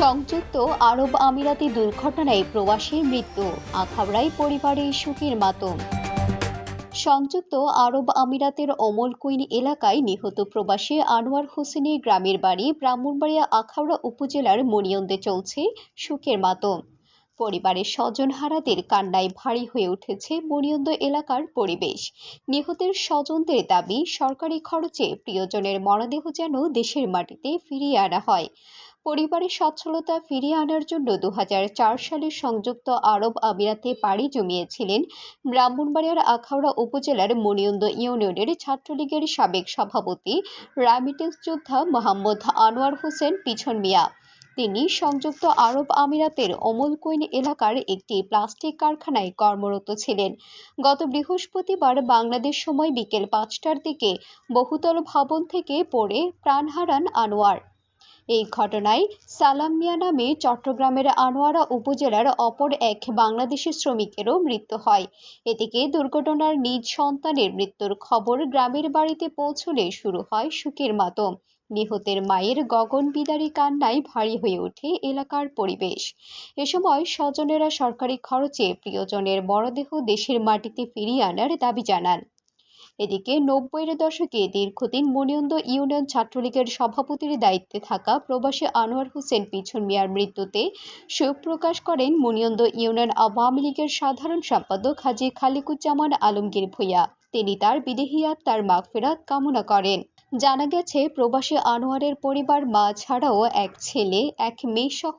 সংযুক্ত আরব আমিরাতি দুর্ঘটনায় প্রবাসীর মৃত্যু। আখাউড়ায় পরিবারে সুখের মাতম। সংযুক্ত আরব আমিরাতের অমল কুইন এলাকায় নিহত প্রবাসী আনোয়ার হোসেনের গ্রামের বাড়ি ব্রাহ্মণবাড়িয়া আখাউড়া উপজেলার মনিয়ন্দে চলছে সুখের মাতম। পরিবারের স্বজনহারাদের কান্নায় ভারী হয়ে উঠেছে মনিয়ন্দ এলাকার পরিবেশ। নিহতের স্বজনদের দাবি, সরকারি খরচে প্রিয়জনের মরদেহ যেন দেশের মাটিতে ফিরিয়ে আনা হয়। পরিবারের সচ্ছলতা ফিরিয়ে আনার জন্য দু হাজার চার সালে সংযুক্ত আরব আমিরাতে পাড়ি জমিয়েছিলেন ব্রাহ্মণবাড়িয়ার আখাউড়া উপজেলার মনিয়ন্দ ইউনিয়নের ছাত্রলীগের সাবেক সভাপতি, রেমিটেন্স যোদ্ধা মোহাম্মদ আনোয়ার হোসেন পিছন মিয়া। তিনি সংযুক্ত আরব আমিরাতের অমল কুইন এলাকার একটি প্লাস্টিক কারখানায় কর্মরত ছিলেন। গত বৃহস্পতিবার বাংলাদেশ সময় বিকেল পাঁচটার দিকে বহুতল ভবন থেকে পড়ে প্রাণ হারান আনোয়ার। এই ঘটনায় সালাম মিয়া নামে চট্টগ্রামের আনোয়ারা উপজেলার অপর এক বাংলাদেশি শ্রমিকেরও মৃত্যু হয়। এদিকে দুর্ঘটনার নিজ সন্তানের মৃত্যুর খবর গ্রামের বাড়িতে পৌঁছলে শুরু হয় সুখের মাতম। নিহতের মায়ের গগন বিদারী কান্নায় ভারী হয়ে ওঠে এলাকার পরিবেশ। এ সময় স্বজনেরা সরকারি খরচে প্রিয়জনের মরদেহ দেশের মাটিতে ফিরিয়ে আনার দাবি জানান। এদিকে নব্বইয়ের দশকে দীর্ঘদিন মনিয়ন্দ ইউনিয়ন ছাত্রলীগের সভাপতির দায়িত্বে থাকা প্রবাসী আনোয়ার হোসেন পিছন মিয়ার মৃত্যুতে শোক প্রকাশ করেন মনিয়ন্দ ইউনিয়ন আওয়ামী লীগের সাধারণ সম্পাদক হাজি খালিকুজ্জামান আলমগীর ভূঁইয়া। তিনি তার বিদেহী আত্মার মাগফেরাত কামনা করেন। জানা গেছে, প্রবাসী আনোয়ারের পরিবার, মা ছাড়াও এক ছেলে, এক মেয়ে সহ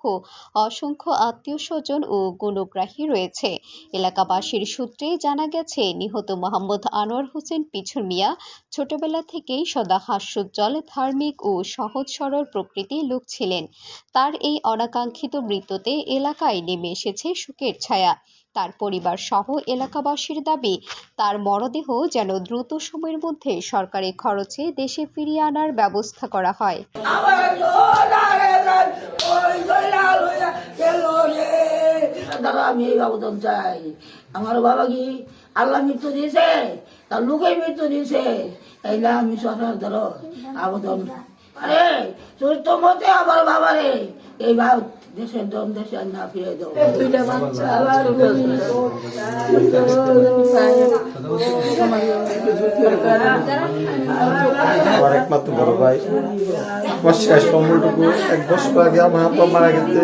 অসংখ্য আত্মীয় স্বজন ও গুণগ্রাহী রয়েছে। এলাকাবাসীর সূত্রে জানা গেছে, নিহত মোহাম্মদ আনোয়ার হোসেন পিছন মিয়া ছোটবেলা থেকেই সদা হাস্যোজ্জ্বল, ধার্মিক ও সহজ সরল প্রকৃতির লোক ছিলেন। তার এই অনাকাঙ্ক্ষিত মৃত্যুতে এলাকায় নেমে এসেছে শোকের ছায়া। তার পরিবার সহ এলাকাবাসীর দাবি, তার মরদেহ যেন দ্রুত সময়ের মধ্যে সরকারি খরচে দেশে ফিরিয়ে আনার ব্যবস্থা করা হয়। আমি এই আমার বাবা কি আল্লাহ মৃত্যু মৃত্যু আবেদন। মতে আমার বাবা রে। এই ভাব দেশের দম দেশে আর না ফিরে দেবো। দুইটা বাচ্চা আবার আমার একমাত্র বড় ভাই। আমার শেষ কম্বলটুকু এক বছর আগে আমার আপা মারা গেছে।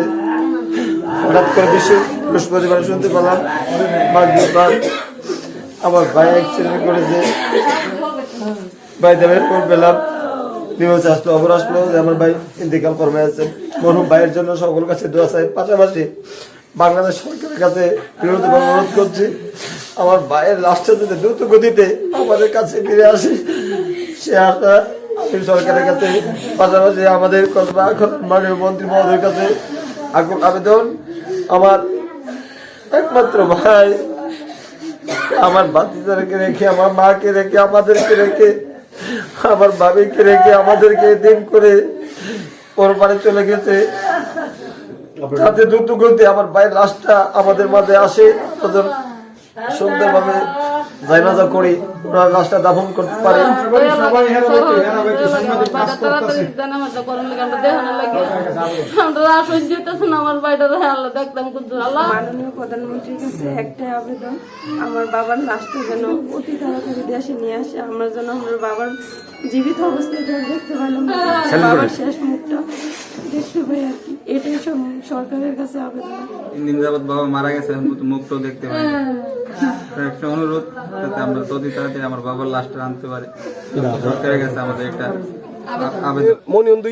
হঠাৎ করে বিশ্ব বৃহস্পতিবার শুনতে পেলাম আমার ভাই অ্যাক্সিডেন্ট করেছে। ভাই দেবের পর পেলাম। নিউজ আসলো খবর আসলো আমার ভাই ইন্তিকাল কর্মে আছে। মরহুম ভাইয়ের জন্য সকল কাছে দোয়া চাই। পাশাপাশি বাংলাদেশ সরকারের কাছে অনুরোধ করছি, আমার ভাইয়ের লাস্টে যদি দ্রুত গতিতে আমাদের কাছে ফিরে আসে, সে আশা আমি সরকারের কাছে। পাশাপাশি আমাদের মাননীয় মন্ত্রী মহোদয়ের কাছে আকুল আবেদন। আমার একমাত্র ভাই, আমার বাচ্চাদেরকে রেখে, আমার মাকে রেখে, আমাদেরকে রেখে, আমার বাবিকে রেখে, আমাদেরকে দিন করে ওর বাড়ি চলে গেছে। তাতে দ্রুত গতি আমার বাইরের লাশটা আমাদের মাঝে আসে। তখন জায়নাজা করি ওরা লাশটা দাফন করতে পারে। মাননীয় প্রধানমন্ত্রীর কাছে একটাই আবেদন আমার বাবার লাশটা যেন অতি তাড়াতাড়ি দেশে নিয়ে আসে আমরা যেন আমার বাবার জীবিত অবস্থায় দেখতে পেলাম বাবার শেষ মুখটা। দেখতে পাই আর কি এটাই সরকারের কাছে আবেদন। তিন দিন যাবত বাবা মারা গেছে দেখতে পাই একটা অনুরোধ যাতে আমরা অতি তাড়াতাড়ি আমার বাবার লাশটা আনতে পারি। সরকারের কাছে আমাদের একটা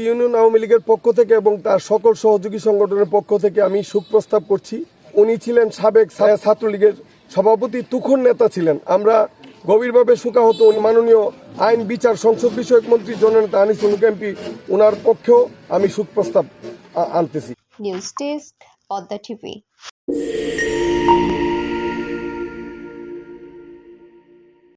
ইউনিয়ন আওয়ামী লীগের পক্ষ থেকে এবং তার সকল সহযোগী সংগঠনের পক্ষ থেকে আমি সুখ প্রস্তাব করছি। উনি ছিলেন সাবেক ছায়া ছাত্রলীগের সভাপতি তুখর নেতা ছিলেন। আমরা গভীরভাবে শোকাহত মাননীয় আইন বিচার সংসদ বিষয়ক মন্ত্রী জননেতা আনিসুল এমপি ওনার পক্ষেও আমি সুখ প্রস্তাব আনতেছি। News desk Padma TV